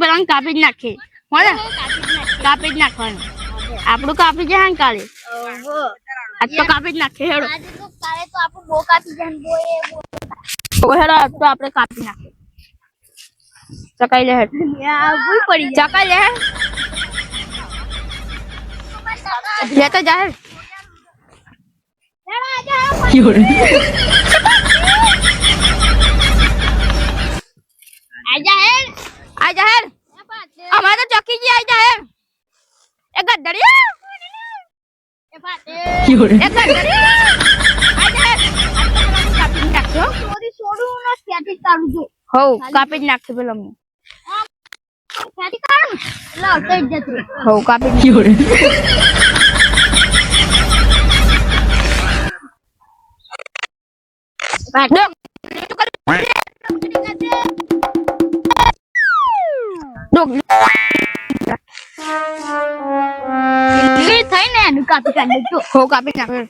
પેલા કાપી જ નાખીએ હોને? કાપી જ નાખવાનું. આપણું કાપી જાય ને કાલે? આજ તો કાપી જ નાખીએ હેડો. આજે તો કાલે તો આપણું બહુ કાપી જાય ને બહુ એ બહુ તો હેડો આજ તો આપણે કાપી નાખીએ. ચકાઈ લે હેડ. આ ભૂલ પડી જાય ચકાઈ લે હેડ. લેતો જા હેડ. આજા હેડ. આ જા હેડ અમારે તો ચકી જી આઈ જા હેડ એ ગદ્દડી એ ફાટે એ ગદ્દડી આ જા હેડ આજ તો પેલા કાપી નાખજો મોરી છોડું ને ત્યાંથી ચાલુ જો હો કાપી જ નાખ્યો પેલો મેં ત્યાંથી કાઢું. એટલે અડતો જ. કાઢી જો હો કાપી જ નાખ્યો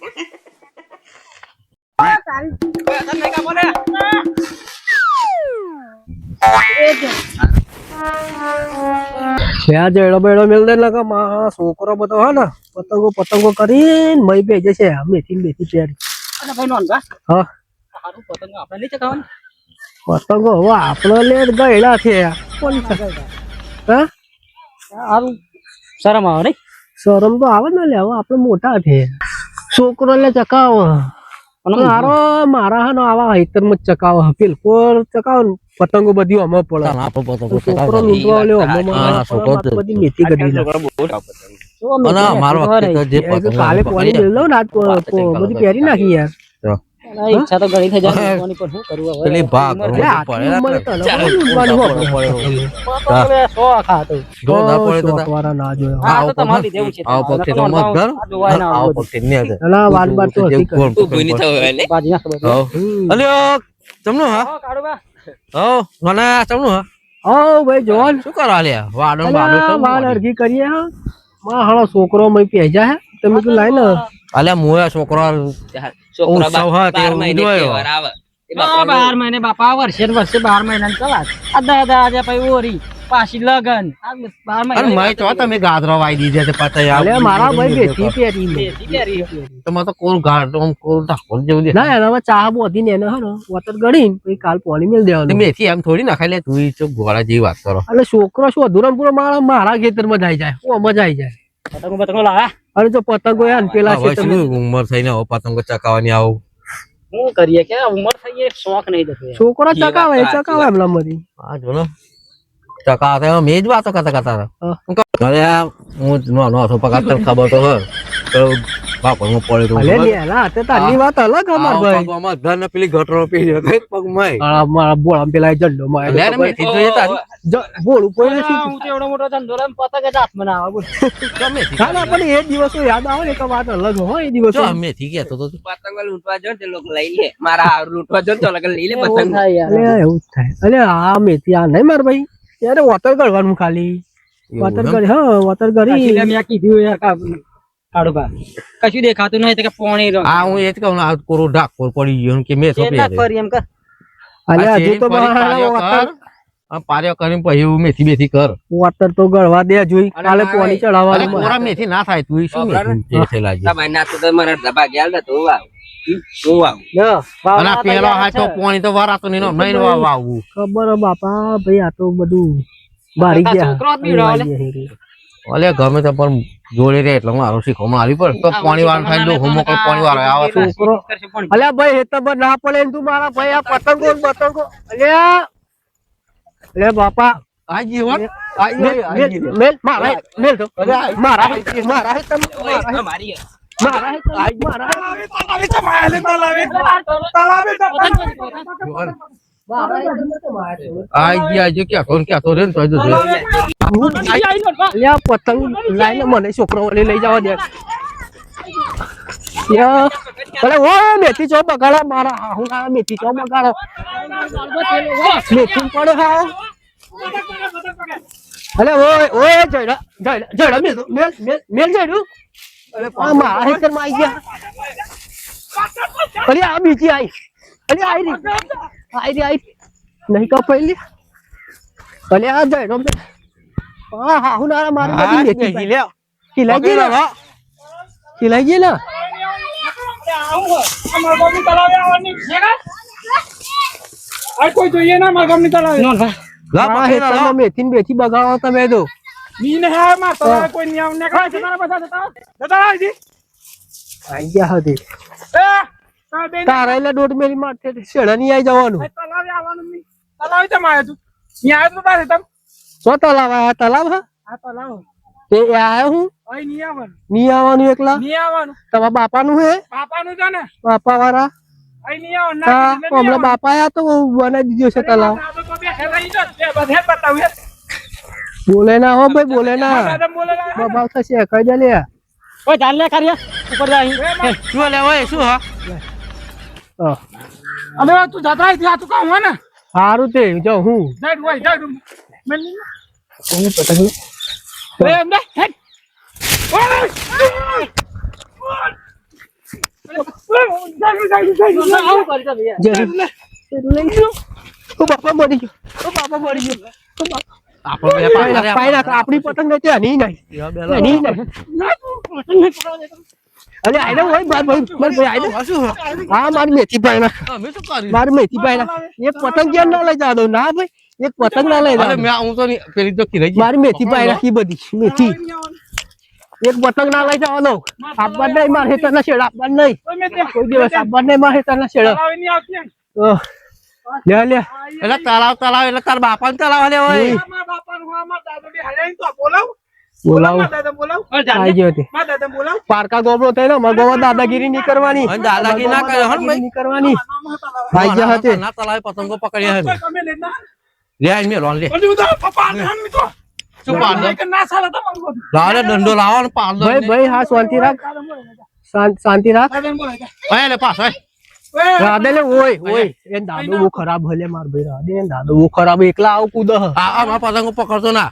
ત્યાં જેડો બેડો દે ને માં છોકરો બધો હા ને પતંગો પતંગો કરીને મય ભેજે છે. મેથી ને બેસી પેરી હા. પતંગો હવે આપણે લે ગયેલા છે. કોણ છે? હા? શરમ આવે નહીં? શરમ તો આવે ને લે આપણે મોટા છે. છોકરો લે ચકાવો મારો? મારા હે ને આવા હેતરમાં ચકાવો. પેલકોર ચકાવો પતંગો બધી અમે પડે છોકરો લૂંટવા લ્યો અમે બધી કરી કાલે પોણી ને બધી પહેરી નાખી યાર. ઈચ્છા તો ઘણી થઈ જાય લૂંટવાની પણ શું કરવું હવે? ભાગ પડે. તો હતો. જો ના પડે તો શોખ ના જોયો. હા, તો તમારે છે. આવો તો મત ના તો બાજી. અલ્યો તમનું હા હા, હો મને તમનું હા આવો ભાઈ જોન શું કરવા લ્યા વાડો વાડો અલા, તમ વાળ કરીએ હા માં હાલો છોકરો મય પહેજા હે તમે તું લાઈ ને અલ્યા મોયા છોકરા હા, બાર મહિને બાપા વર્ષે વર્ષે બાર મહિના ચલાત આ દાદા આજે પછી ઓરી પાછી લગન. બાર અને મેં તો તમે ગાદરો વાઈ દીધા છે પતંગ આ મારા ભાઈ મેથી બેઠી પહેરી. મેં. બેટી તો કોણ ગાડો આમ કોણ ઢાંકોર જેવું. ના એનામાં ચા બોધીને એને હે વતર ગળીને પછી કાલ પાણી મેલ દેવાનું. મેથી એમ થોડી નાખાય લે તું ચો ગોળા જેવી વાત કરો. એટલે છોકરો શું અધૂરમ પૂરો મારા મારા ખેતરમાં જાય જાય ઓ મજા આવી જાય પતંગો પતંગો લાયા અને જો પતંગો હે ને પેલા ખેતરમાં શું ઉંમર થઈને હવે પતંગો ચકાવવાની આવું. શું કરીએ? કે ઉંમર થઈ ગઈ શોખ નહીં યાર. છોકરો ચકાવે ચકાવે એમ લંબરી આ જો ને. ચકા હતા મેં જ વાતો કરતા કરતા હા. હું અરે હું પગાર તને ખબર તો હોય. તો બાપરમાં પડ્યો તો ભલે નેલા હાથે વાત અલગ અમાર ભાઈ. પગમાં ધન ને પેલી ગટરો પેલી કઈ પગમાં આ મારા બોળામાં પેલા ઝંડો માં લે ને મેથી જોઈએ તારી. બોળ ઉપર હા, નથી. હું તો એવડો મોટો ધંધો લઈને પતા કે હાથમાં મને આવે બોલ. ના ના પણ એ દિવસો યાદ આવે ને તો વાત અલગ હોય એ દિવસો. જો મેથી કહેતો તો તું. પતંગ લૂંટવા જો તે લોકો લઈ લે. મારા લૂંટવા જો તો લોકો લઈ લે પતંગ. અલે એવું થાય. અલે આ મે ત્યાં નહીં માર ભાઈ. ત્યારે વતર કરવાનું ખાલી. વતર કરી હા વતર કરી મેં કીધું યાર બા. કશું દેખાતું નહીં કે પોણી રંગ. આ હું એ જ કહું આ કોરો ડાકોર પડી ગયો કે મેં તો ના એમ કર. અલે તો પાર્યો. કરીને પછી મેથી બેથી કર વતર તો ગળવા દે જોઈ કાલે ના પોણી. ચડાવવાનું કોરા મેથી ના થાય તું શું. મેથી છે લાજી. તમારે ના તો મને દબા ગયા ને તું વાવ હમ, તું વાવ લ્યો, અને આ વાવણા પેલો તૈયાર હાથો છે. પોણી તો વરાતો નહીં નહીં વા- ખબર હે બાપા ભાઈ આ તો બધું બારી ગયા અલે ગમે તો પણ જોડે રે એટલે મારું શીખવામાં આવી પડે તો પાણી વાળું થાય હું મોકલ પાણી વાળો આવે પોણી. અલ્યા ભાઈ હેતર ના પડે તું મારા ભાઈ આ પતંગો ને પતંગો અલે અલે બાપા આ જીવન મેલ મારા હે- મેલ તો મારા હે- મારા હે તમે મારા હે- મારી મારા પતંગ લાઈને મને છોકરો લઈ જવા દે. અરે ઓ મેથી ચો બગાડો મારા હું ના મેથી ચો બગાડો. મેથી પડે હા અરે ઓય ઓય જયડા જયડા જયડા મેલ મેલ મેલ જયડું. અરે મારા માં આવી ગયા. અરે આ બીજી આવી અરે આઈ રી આઈ આઈ. નહીં કપાઈ લી ભલે આ જાય મેલ હા હા હું નારા મારી બધી લેતી. લ્યો. ખીલાઈ ગઈ ને લો. ખીલાઈ ગઈ ને કોઈ જોઈએ ના મારા ગામની તળાવે લો, લો, લો. મેથી બેથી બગાડો તમે તો ઈ હે માં તળાવે કોઈ નહીં આવું નીકળાય તારા બધા જતા જતા રહો ગયા હતી એ તારા એટલે દોઢ મેરી માથે શેડા ની આવી જવાનું? આવવાનું નહીં. તળાવે કેમ આવ્યો તું અહીંયા આવ્યો તો તારે તમ? સો તલાવ આ તલાવ હા? આ તળાવ તે એ આયો હું? અહીં ની આવવાનું. ની આવવાનું એકલા? ની આવવાનું. તમારા બાપાનું હે? બાપાનું છે ને? બાપા વાળા અહીં ની આવવાનું ના હમણાં બાપા આયા તો બનાવી દીધો છે તલાવ. તો બેઠેલા ઈ જ બધે બતાવું હે. બોલે ના હો ભાઈ બોલે ના. બબાલ થશે કઈ દે લે. ઓય ચાલ લે કાર્ય ઉપર જા અહીં. શું લે ઓય શું હા? હવે તું જતા રહી, આ તું કામ હોય ને. સારું તે જો હું. જાય હોય જાય મેં. હું પતંગ એ એમ ઓ બાપા. આપણો પતંગ નથી નહીં નહીં ના. અરે આઈ હોય બાર ભાઈ બાર ભાઈ આઈ આ શું હા? માર મારી મેથી પાઈ નાખ અમે શું કરી માર મેથી ભાઈ ના એક પતંગ ક્યાં ના લઈ જાદો ના ભાઈ એક પતંગ ના લઈ અરે જાવ મેં હું તો પેલી તો ગઈ. મારી મેથી ભાઈ રાખી બધી મેથી એક પતંગ ના લઈ જવાનો આપવા નહીં મારે હેતરના શેડ આપવા નહીં કોઈ દિવસ આપવા નહીં મારે હેતરના શેડ. લે લે એટલે તળાવ તળાવ એટલે તાર બાપા ને તળાવ લે હોય બાપા મારા બાપાનું, આ મારા દાદાની હાલ્યા તો બોલાવ. બોલાવો મારા દાદા બોલાવ. બોલાવ. પારકા ગોબરો થઈને અમારા દાદાગીરી નહીં કરવાની દાદાગીરી ના કરે હો ભાઈ. કરવાની. હતી ના તળાવે પતંગો પકડ્યા હે લે મેં લોન લે પપ્પા હમ તો. દંડો લાવો ભાઈ ભાઈ હા શાંતિ રાખ શાંત- શાંતિ રાખ પાછો રાધે લે ઓય ઓય એ દાદો બહુ ખરાબ હલે માર ભાઈ રાધે એ દાદો બહુ ખરાબ એકલા આવ કૂદ હ આ આ મારા પતંગો પકડતો ના.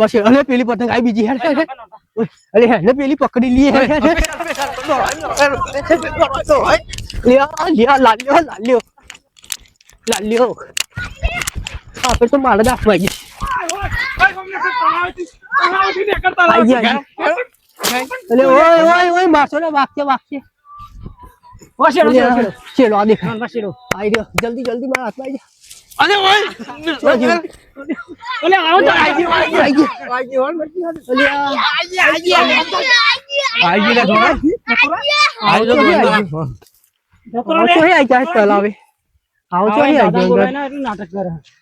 પછી અલે પેલી પતંગ આવી બીજી હેડ હેડ હેડ. અલે હેડ ને પેલી પકડી લીએ. લ્યા લ્યા લાલ્યો લાલ્યો લાલ્યો આપણે તો મારે લાગે. ગયા અલે ઓય ઓય ઓય માસો ને વાગશે વાગશે વસેડો, વસેડો. શેલો આ દેખાય આઈ રહ્યો જલ્દી જલ્દી મારા હાથમાં આઈ અરે ઓય ઓલે આવો તો આઈ ગયો. આઈ ગયો આઈ ગયો આઈ ગયો લે થોડા આવો તો આઈ ગયો. દંડો. આવો તો હે આઈ જાય તલાવે આવો તો હે આઈ જાય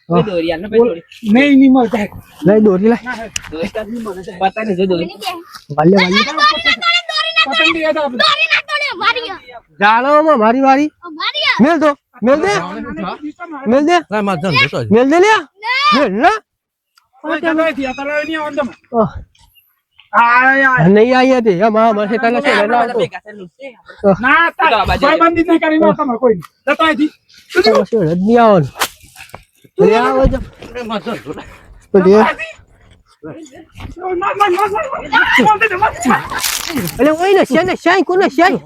કોઈ દોરી આલે, કોઈ દોરી. નહીં, નહીં મળતા. લઈ દોરી લઈ દોરી તો નહીં મળે. પતાય ને જો દોરી. વાલે વાલે પતંગ લઈ આવતા આપણે. જાળવામાં મારી વારી મેલ દો મેલ દે મેલ દે ના માર ધંધો દેતો. મેલ દે લ્યા મેલ ના નહીં આઈ હતી અમારા અમારે તને છે એટલે આવતો ભેગા થયેલું છે. ના, તાર તો આ બાજુ ભાઈબંધી નહીં કરી લો તમે કોઈ. જતા અહીંથી. તમારે છે નહીં આવવાનું લે આવો જો. તો લે. અલે ઓય ને કોને શ્યાય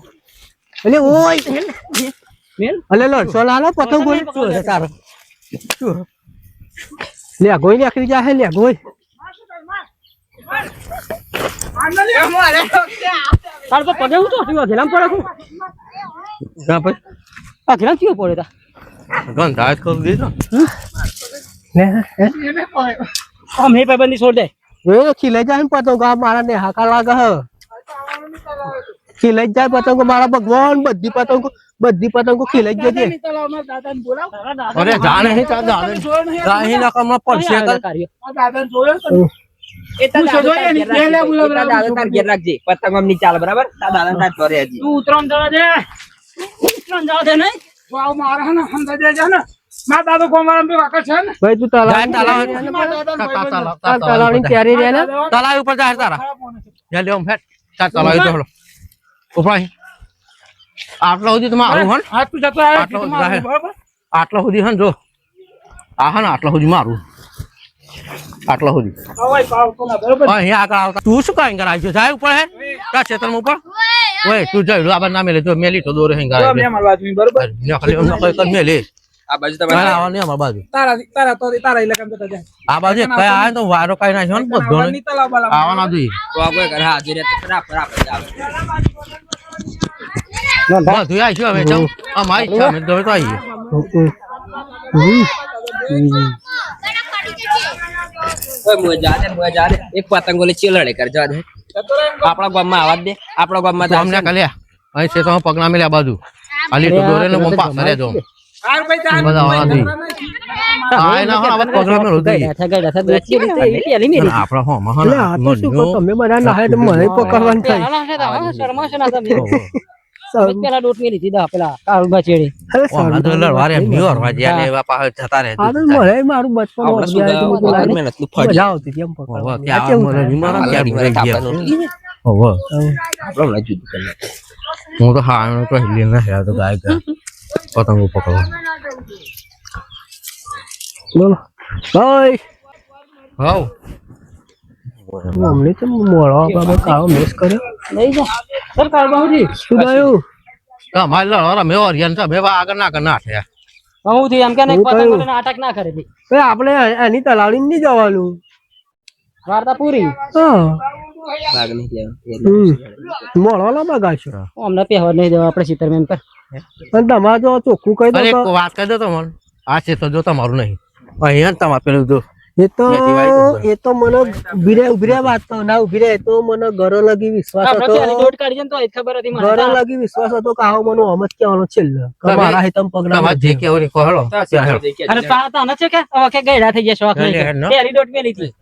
અલે ઓય. અલે લો સોલા લો પતંગ ગોળી. શું છે તારો? લે ગોઈ લે આખરી જા હે લે ગોઈ તાર તો પગે હું તું ઘેલામ પડે હું જા ભાઈ. આ ઘેલામ ચિયો પડે તા ગંધાય જ કરી દીધો ને એને કોઈ. આમ હે પાબંદી છોડ દે. એ ખીલે જાય ને પતંગ આ મારા ને હાકા લાગે હ ખીલે જાય પતંગો મારા ભગવાન બધી પતંગો બધી પતંગો ખીલાઈ જ બોલાવ. અરે જાણે હે તાર દાદા. રાહી ના કામમાં પડશે કર આ જોયો એ તો દાદા ને. બોલાવ એ તાર દાદા તાર ઘેર રાખજે. પતંગ આમ ચાલ ચાલે બરાબર દાદા તાર ચોરે હજી તું ઉતરાણ જવા દે. ઉતરાણ જવા દે નહીં. વાવ મારા ને દે છે ને. દાદો વાકર છે ને ભાઈ તું તલાવ તલાવ તલાવ તલાવ તલાવ ઉપર જાય તારા. જા લે ફેટ તાર તલાવ તો હલો ઉપરાય આટલા સુધી તમે આવું હન? તું જતો આવ્યો આટલો? આટલા સુધી હન જો. આ હન આટલા સુધી મારું. આટલા સુધી? અહીંયા આગળ આવતા. તું શું કાંઈ કરાય છે? જાય ઉપર હે? તા ક્ષેત્રમાં ઉપર? ઓય તું જઈ આબર ના મેલે. જો મેલી તો દોરે હે ગાય મેલે. આ બાજુ કઈ તમારે આવવા નહીં બાજુ? તારા તારા તો તારા ઇલાકા જતા જાય આ બાજુ કઈ આવે તો વારો કઈ નાખ્યો ને બધો ની તલાવ બાલાવ આવવાના જોઈએ. તો આ કોઈ ઘરે હાજર રહે તો ખરા ખરા આપણે આવે. બધું આવીશું હવે ચમ. અમારી ઈચ્છા અમે તો હવે તો આવીએ ઓય મુએ જા દે મુએ જા દે. એક પતંગો લે ચીલડે કર જા દે. આપણા ગામમાં આવા જ દે. આપણા ગામમાં તો અમને કલ્યા. અહીં છે તો હું પગના મેલ્યા બાજુ. આલી તો દોરે ને હું મહાન એટલે આ તો શું કહો, તમે બધા નાહે તો મને પકડવાનું થાય. પેલા ડોટ મેલી દીધા પેલા કાળુબા ચેડી અરે હમણાં તો સારું. લડવા વાજ્યા ને એવા પાછળ જતા રહે આ મને મારું બચપન આપણે શું વળગ્યા હતું, લાગે. મહેનતનું ફળ. મજા આવતી હતી એમ હોવે, કે આ મને થાય? બીમાર આ ક્યારે લાડી વાળા ભૂલાઈ ગયા. કાપવાનું. હોવે. આપણે હમણાં જુદું હું તો હા તો હિલી ના હે તો ગાય ગયા પતંગો પકડવા બોલો ઓય હવ અમને તો મોળો બાબા કાળો મેસ કર્યો લઈ જા સર કાળુબા હુજી શું થયું તમારે લડવા રમે ઓરિયન છે બે આગળ ના કર ના થયા હું થી એમ કે હું પતંગ કયું? નાટક ના કરે ભઈ ભાઈ આપણે એની તલાવડી નહીં જવાનું વાર્તા પૂરી હા મોળો ના મગાશો અમને પહેવા નહીં દેવા આપણે સીતર મેન પર અને તમારે જો ચોખ્ખું કહી દો વાત કહી દો મને. આ છે તો જો તમારું નહીં. અહીંયા તમારે પેલું જો એ તો એ તો મને ઊભી રહે ઊભી રહે વાત તો ના ઊભી રહે એ તો મને ગરો લગી વિશ્વાસ હતો. પેલી દોટ કાઢી છે ને તો એ ખબર હતી મને. ઘર લગી વિશ્વાસ હતો કે આવો મને આમ જ કહેવાનો છેલ્લે મારા હિતમ પગલા ના જે કેવું હેડો. સીધા અરે તા તા ન છે કે ઓકે ગઈડા થઈ ગયા ઓકે ગયડા ડોટ? મેલી હતી.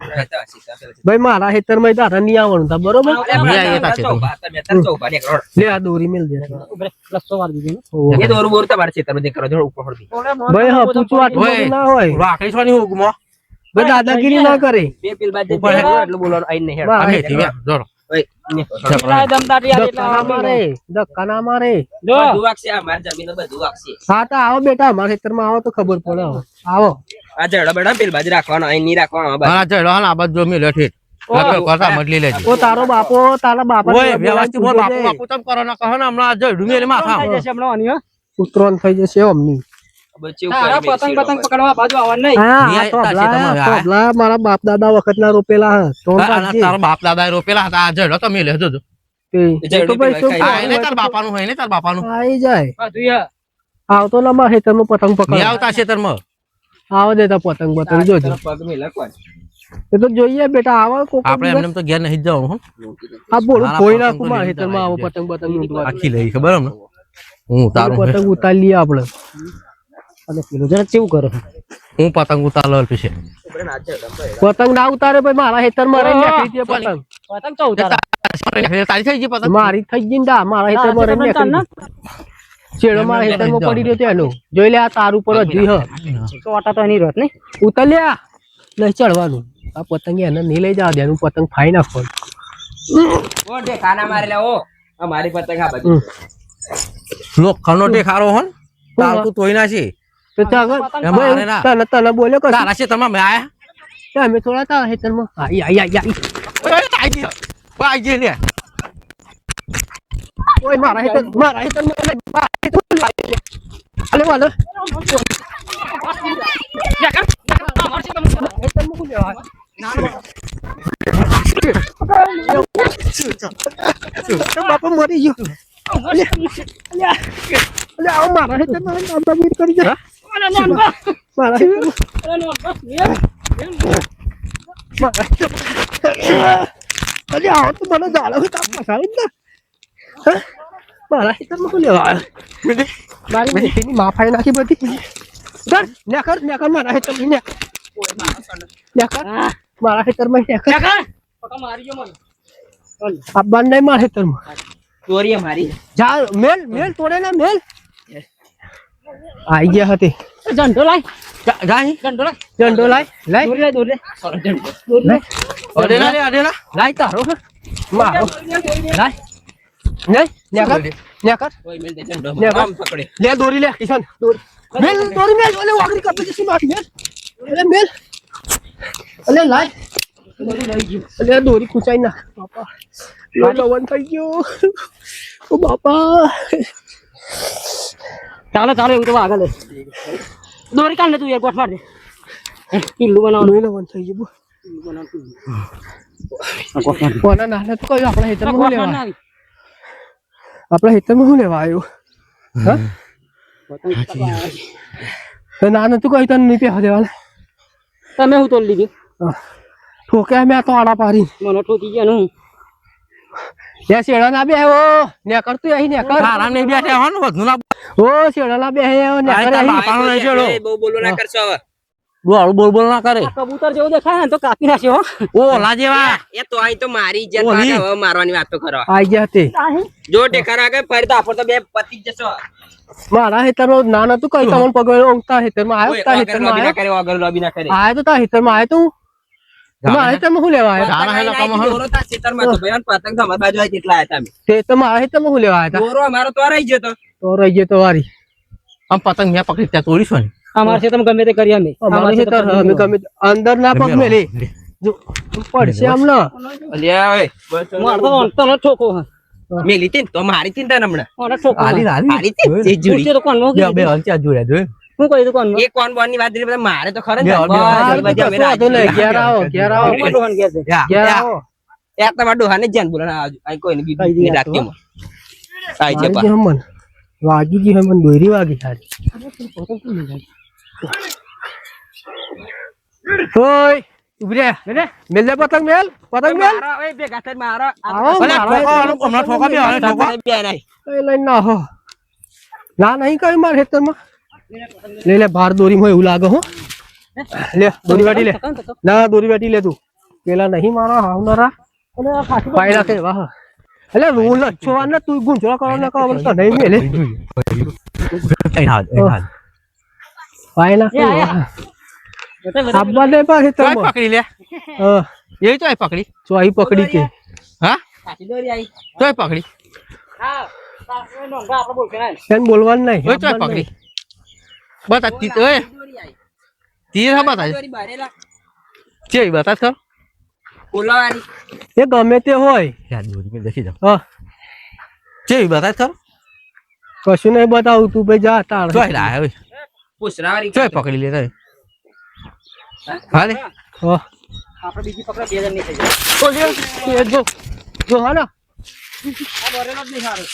ભાઈ મારા હેતરમાં તારા ની આવવાનું તા બરોબર? તાર તમે તાર. લે આ દોરી મેલ દે. ઉભરે લસ્સો વાર દીધી. એ દોરું બોરું તમારે ચેતરનું જે કરો જો ઉપર. ભાઈ હા પૂછવા ના હોય. રાખડી છો ની હુકમો દાદાગીરી ના કરે. બે પેલ. એટલું બોલવાનું નહીં. થી જોડો. તારો બાપો તારા બાપા વ્યવસ્થિત બોલ બાપુ બાપુ તમ કરો ના કહો ને હમણાં. ઉતરોન થઈ જશે અમની પતંગ પતંગ પકડવા બાજુ આવવાનું નહીં. હા નહીં, આ તાર તબલા ખેતરમાં આવ્યા. તબલા મારા બાપ દાદા વખત રોપેલા હે તો આ- આ રાખજે. તારો બાપ દાદા રોપેલા હતા આ જડો તમે લેજો જો તે- એ તો ભાઈ શું આ એને કરવું તાર બાપાનું હોય ને તાર બાપાનું. આઈ જાય. આવતો ના મારા ખેતરમાં પતંગ પકડ આવતા ખેતરમાં? આવો દેતા પતંગ પતંગ જોજો? એ તો જોઈએ બેટા આવો કોક આપણે એમને એમ તો ઘેર નહીં જ જવાનું હો. આ બોલું કોઈ પતંગ નાખું તો મારા લઈને ખેતરમાં આવો પતંગ પતંગ આખી લઈ ખબર હું તારું પતંગ ઉતારી લઈએ આપણે. અને પેલું જરા કેવું કરે? હું પતંગ ઉતારલો ના પતંગ ના ઉતારે ભાઈ મારા ખેતરમાં રહીને નીકળી દે પતંગ. પતંગ. તો ઉતારા. તારી થઈ ગઈ પતંગ? મારી થઈ ગઈ ને દા મારા ખેતરમાં રહીને તાર ચેડો મારા હેતરમાં પડી રહ્યો તેનો જોઈ લે આ તાર ઉપર જ હ. તો વાટા તો એની રત નહીં? ઉતર લે નહીં ચડવાનું. આ પતંગ એને નહીં લઈ જવા દેવાનું પતંગ ફાઈ નાખો. ઓ ઢેકાના મારે લે ઓ. આ મારી પતંગ આ હમ. લોખંડનો ટેખારો હો તાર તો તોય ના છે ના. તને તને બોલ્યો કશું તારા છે તમે મેં આયા તો અમે થોડા તારા ખેતરમાં આઈ આઈ આઈ આઈ ઓય, આઈ ગઈ. ઓય, આઈ ગઈ લે. ઓય મારા ખેતર મારા ખેતરમાં એટલે મારા લાવી દે. અલે વાલે? તો બાપા મરી ગયો અલે, આવો મારા ખેતરમાં દાદાગીરી કરી જાય. મારા ખેતરમાં મારા ખેતરમાં. અલે, આવો તો મને જાળો કામ ફસાવી જ માફાઈ નાખી બધી કર નેકર નેકર મારા ખેતરમાં નેકર નેકર મારા નેકર મારી ગયો મને આબાન નહીં મારા ખેતરમાં ચોરીએ મારી. જા મેલ મેલ તોડે ને મેલ. આઈ ગયા હતી. ઝંડો લાય. અહીં. ઝંડો લાય. દંડો લાય. લાય. દોરી લાય દોરી લાય અડેલા લે, અડેલા. લાય તારો. મારો લાય. કર. નેકર નેકર ઓય મેલ દે ઝંડો. લે. આમ પકડે. લે દોરી લે કિશન. દોરી. મેલ દોરી મેલ. ઓલે વાગરી કાપી જશે મારી મેલ. ઓલે મેલ. ઓલે લાય. અલે દોરી ખૂંચાઈ ના બાપા. લો લવન થઈ ગયો. ઓ બાપા. ચાલો ચાલો એવું તો આગળ દોરી કાઢ ને તું યાર ગોઠ માર દે પિલ્લું બનાવવાનું નહીં લેવાનું થઈ ગયું તો આપણા હેતરમાં શું લેવા? આવ્યું? ના તો નાના તું કઈ તને નહીં પહેવા દેવાના. તમે હું તોડી લીધી? ઠોકે મેં તો આડા પારી મને ઠોકી ગયા નું ત્યાં શેડા ના બે આવ્યો ને કરતું અહીં ને કર આરામ ને બેઠે હો ને બધું ના ઓ શેડા ના બે આવ્યો ને આ કર બહુ બોલો ના કરશો હવે. બોલ બોલ બોલ ના કરે. કબૂતર જેવું દેખાય ને તો કાપી નાખ્યો ઓ ઓલા જેવા. એ તો અહીં તો મારી ઇજ્જત ઓલી. હવે મારવાની વાતો કરો. આઈ ગયા તે. જો ટેકર આગળ ફરતા તો તો બે પતી જશો. મારા હેતરમાં નાના તું કઈ તમને પગડ્યો હેતરમાં આવ્યો તા હેતરમાં ના આવ્યો કરે વગર લોબી ના કરે. આવ્યો તો તા હેતરમાં આવ્યો તું? મારા પતંગ તો અમારી બાજુ આવી કેટલા આયા તમે. તે તો મારા હેતરમાં શું લેવા આવ્યા દોરો અમારો તો રહી જતો તો. રહી ગયો તો વારી. આમ પતંગ મેં પકડી ત્યાં તોડીશું ને? અમારે છે તમે ગમે તે કરી અમે. અમે ગમે અંદર ના પગ મેલી. પડશે હમણાં. ઠોકો હે. મેલી તો મારી ચિંતા હમણાં. હે. ને નો કહી દઉં કોણ નો? એ કોણ બોનની વાત કરી બધા મારે તો ખરે ને છે. એ તમારા ડોહાને જ જાન બોલાના આવજો. કોઈ ને રાખતી માં આઈ જા વાગી હમન વાગી ગઈ હમન દોરી વાગી સારી ઓય ઊભી રે મેલ પતંગ મેલ પતંગ મેલ મારો, ઓય, ભેગા થઈને મારો. આ તો આવો, ભલે મારો હમણાં ઠોકા બે ઠોકા બે નહીં. કઈ લઈને ના હો ના નહીં કઈ માર હેતરમાં લે લે બાર દોરી માં એવું લાગે હો. લે દોરી વાટી લે. ના દોરી વાટી લે તું. પેલા નહીં મારા હાવનારા પાયલા કે વાહ. એટલે રૂલ છો ને તું ગુંજરા કરો ને કહો તો નહીં મેલે અહીં હાલ, અહીં હાલ. પાયલા કે વાહ. આબા દે પા ચોય હેતરમાં પકડી લે. હા. એ ચોય પકડી. ચોઈ પકડી કે. હા? સાચી દોરી આઈ. ચોય પકડી. હા, હા, એ નોંધા આપણે બોલશે ને. કેમ બોલવાનું નહીં ઓય ચોય પકડી. બતા તી ઓય. તી. તીર હા બતા દોરી બારેલા. બતા કર ફુલાવાળી. એ ગમે તે હોય. યાર દોરી મે દેખી જાવ હા. ચે બતા કર કશું નહીં બતાવું તું ભાઈ જા તાળ ચોય લા ઓય પુસરાવારી ચોય પકડી લે રે હાલે હા આપણે બીજી પકડ બે જણ નહીં થઈ જાય. તો લે, એ જો. જો હાલો આ બોરેલો જ નહીં સારો.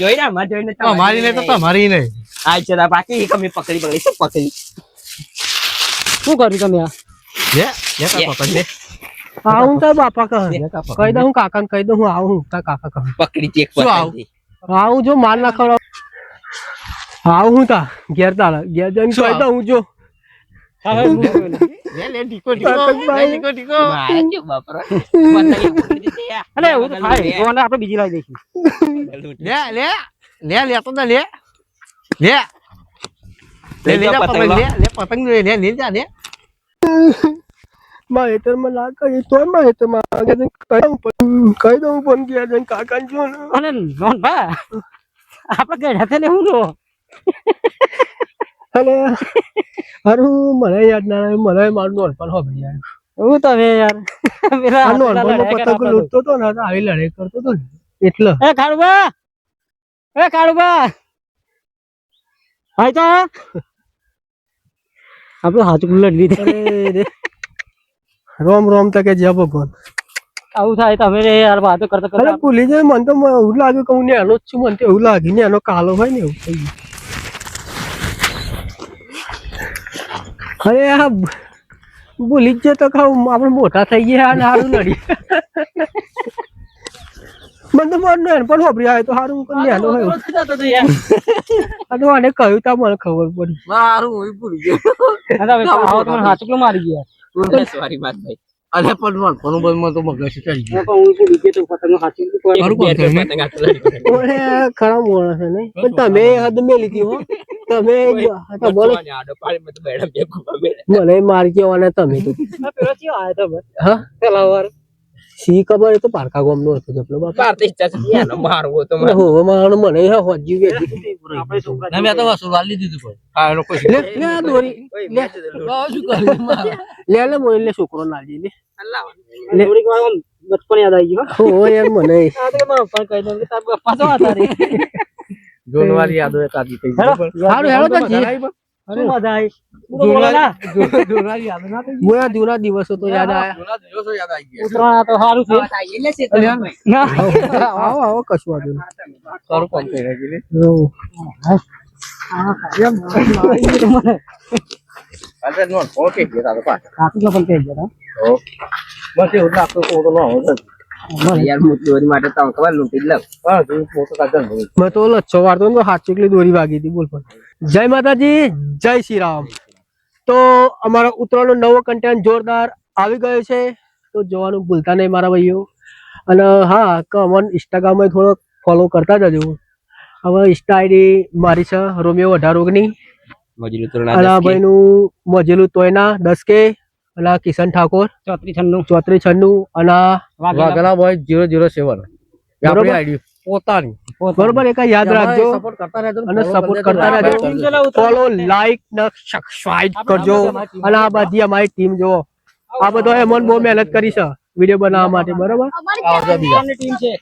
જોઈ ને આમાં જોઈને તો મારી નહીં તો તમારી નહીં. આઈ છે બાકી એક અમે પકડી પકડી શું પકડી? શું કર્યું તમે આ? લે લે કા પકડ લે હું તાર બાપા કહે. કહી દઉં હું કાકા ને કહી દઉં હું આવું હું તાર કાકા કહે. પકડી ચેક? પકડી આવું? જો માલ ના ખવડાવ. આવું હું તા ઘેર તારા ઘેર જઈને કહી દઉં હું જો. હા, હા, હું બોલું. લે લે લે આ. બીજી લાવી દઈશું. લે લે લે લે તો લે. લે લે લે પતંગ લે લે પતંગ લે લે લે જા લે મારે હેતરમાં ના તો મારે હેતરમાં આગળ જઈને કહી દઉં પણ કહી દઉં પણ ઘેર જઈને કાકા જો ને અને નોંધા આપણે ગઢા થઈને હું અરે મને યાદ ના આવે મને મારું નોનપણ હો ભાઈ યાર હું તમે યાર પેલા આ પતંગ કરવા લૂંટતો ને આવી લડાઈ કરતો તો એટલે એ કાળુબા એ કાળુબા હાય તો આપણે હાથ લડ લીધે રોમ રોમ તકે જય ભગવાન. આવું થાય તમે રે યાર વાતો કરતા અરે કરતા ભૂલી જાય મને તો એવું લાગે કે હું નેનો જ છું મને તો એવું ને એનો કાલો હોય ને એવું થઈ ગયું. અરે આ ભૂલી જ જતો ખાવ આપણે મોટા થઈ ગયા અને હારું લડી મને મન એને પણ હોભરી આવે તો સારું પણ નેનો હોય અને હતો યાર આ તો આને કહ્યું તા મને ખબર પડી. મારું હું ભૂલી ગયો. અને હવે આવો તો મને હાથ મારી ગયા. સોરી વાત ભાઈ. અલે પણ મન કોનું બંધમાં તો મગજ ચડી ગયો. પણ હું ભૂલી ગયો તો પતંગ હાથ મારું કોણ પતંગ હાથે લડી ઓરે ખરા મોણ છે ને. પણ તમે હદ મેલી હતી હો. તમે જ- તમારે અને આડો પાડી મેં તો બેડા બે મને મારી કેવાના તમે તો. પેલો ચિયો આયો તમે? હા? પેલા વાર સી ખબર? એ તો પારકા ગામ નો હતો જપલો બાપા. બાર તો ઈચ્છા છે એનો મારવો તો મને હોવે માણ મને હા હોજી ગઈ ના, મે તો વસૂલ વાલી દીધું પણ હા લોકો લે લે દોરી. લે. શું કર્યું? લે લે મોય લે છોકરો ના લે. લે. દોરી વાર આમ બચપન યાદ આવી ગયો હો. યાર મને. આ તો મારા પણ કહી દઉં કે તારા પપ્પા તો હતા રે? જોનવારી યાદ હોય તાજી થઈ હેલો? હારું હેલો તો જી અરે. મજા આવી? જૂના દિવસો તો યાદ આવ્યા તો સારું આવો આવો કશું વાંધો સારું કામ મેં તો લચ્છો વાળતો દોરી વાગી હતી બોલ પણ. જય માતાજી જય શ્રી રામ. તો અમારો ઉત્તરાયણનો નવો કન્ટેન્ટ જોરદાર આવી ગયો છે. તો જોવાનું ભૂલતા નહીં મારા ભાઈઓ. અને હા કમન ઇન્સ્ટાગ્રામમાં થોડો ફોલો કરતા જજો. હવે ઇન્સ્ટા આઈડી મારી છે રોમિયો અઢાર ઓગણી. ભાઈનું મજેલું તોયના દસ કે. અને કિશન ઠાકોર. ચોત્રીસ છન્નું. ચોત્રીસ છન્નું. અને Vaghela. Vaghela boy zero zero seven આપણી આઈડી પોતાની. બરોબર? એક યાદ રાખજો. સપોર્ટ કરતા રહેજો અને સપોર્ટ કરતા રહેજો. ફોલો લાઈક ને સબસ્ક્રાઇબ કરજો. અને આ બધી અમારી ટીમ જો આ બધો મન બહુ મહેનત કરી છે. વીડિયો બનાવવા માટે બરોબર? ટીમ છે.